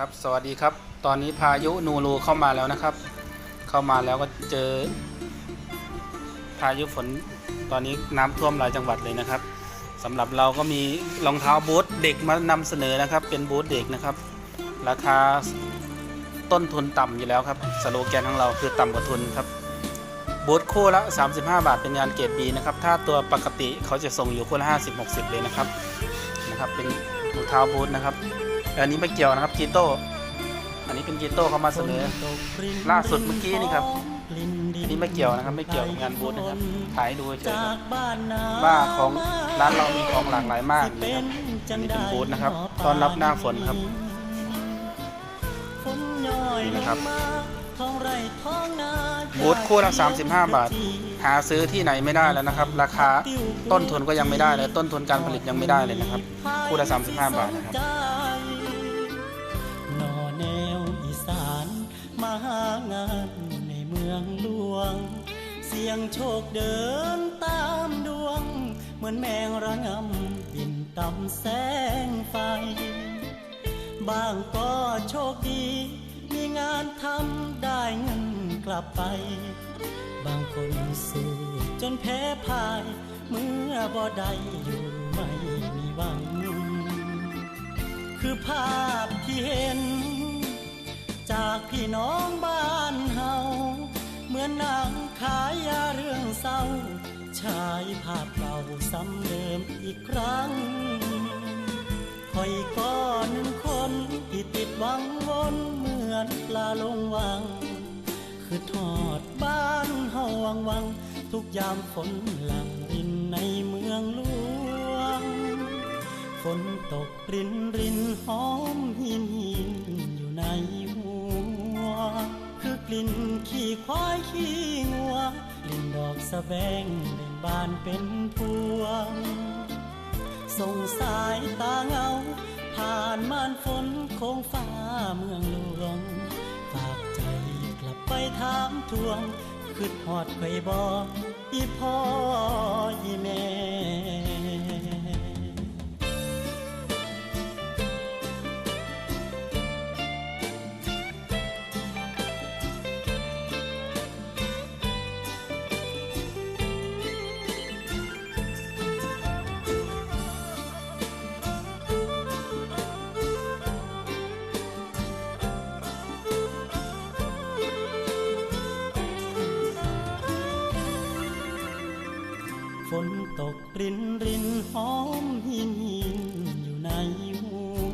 ครับสวัสดีครับ ตอนนี้พายุนูรูเข้ามาแล้วนะครับ เข้ามาแล้วก็เจอ พายุฝนตอนนี้น้ำท่วมหลายจังหวัดเลยนะครับสำหรับเราก็มีรองเท้าบูทเด็กมานำเสนอนะครับ เป็นบูทเด็กนะครับ ราคาต้นทุนต่ำอยู่แล้วครับสโลแกนของเราคือต่ำกว่าทุนครับบูทคู่ละ 35 บาทเป็นงานเกรดบีนะครับ ถ้าตัวปกติเขาจะส่งอยู่คู่ละ 50 60 เลยนะครับนะครับ เป็นรองเท้าบูทนะครับ อันนี้ไม่เกี่ยวนะครับกีโต้อันนี้เป็นกีโต้เขามาเสนอ ล่าสุดเมื่อกี้นี่ครับอันนี้ไม่เกี่ยวนะครับไม่เกี่ยวกับงานบูธนะครับถ่ายดูเฉยๆครับว่าของร้านเรามีของหลากหลายมากนะครับอันนี้เป็นบูธนะครับตอนรับหน้าฝนครับนี่นะครับบูธคู่ละ35 บาท หาซื้อที่ไหนไม่ได้แล้วนะครับ ราคาต้นทุนก็ยังไม่ได้เลยต้นทุนการผลิตยังไม่ได้เลยนะครับ คู่ละ35 บาทนะครับานมาหางานในเมืองหลวง เสียงโชคเดินตามดวง เหมือนแมงระงำบินต่ำแสงไฟ บางก็โชคดี มีงานทำได้เงินกลับไป บางคนสู้จนแพ้พ่าย เมื่อบ่ได้อยู่ไม่มีหวัง คือภาพที่เห็นากพี่น้องบ้านเฮาเหมือนนังขายยาเรื่องเศร้าฉายภาพเก่าซ้ำเดิมอีกครั้งคอยก็หนึ่งคนที่ติดวังวนเหมือนปลาลงวัง คือทอดบ้านเฮาวังวัง ทุกยามฝนหลังรินในเมืองหลวง ฝนตกรินรินหอมหินหินอยู่ในหัว ลิ่นขี้ควายขี้งัวกลิ่นดอกสะแบงเบ่งบานเป็นพวงส่งสายตาเงา ผ่านม่านฝนโคงฟ้าเมืองหลวง ฝากใจกลับไปถามทวงคืดหอดไข่บออีพ่ออีแม่ ฝนตกรินรินหอมหินหินอยู่ในหัว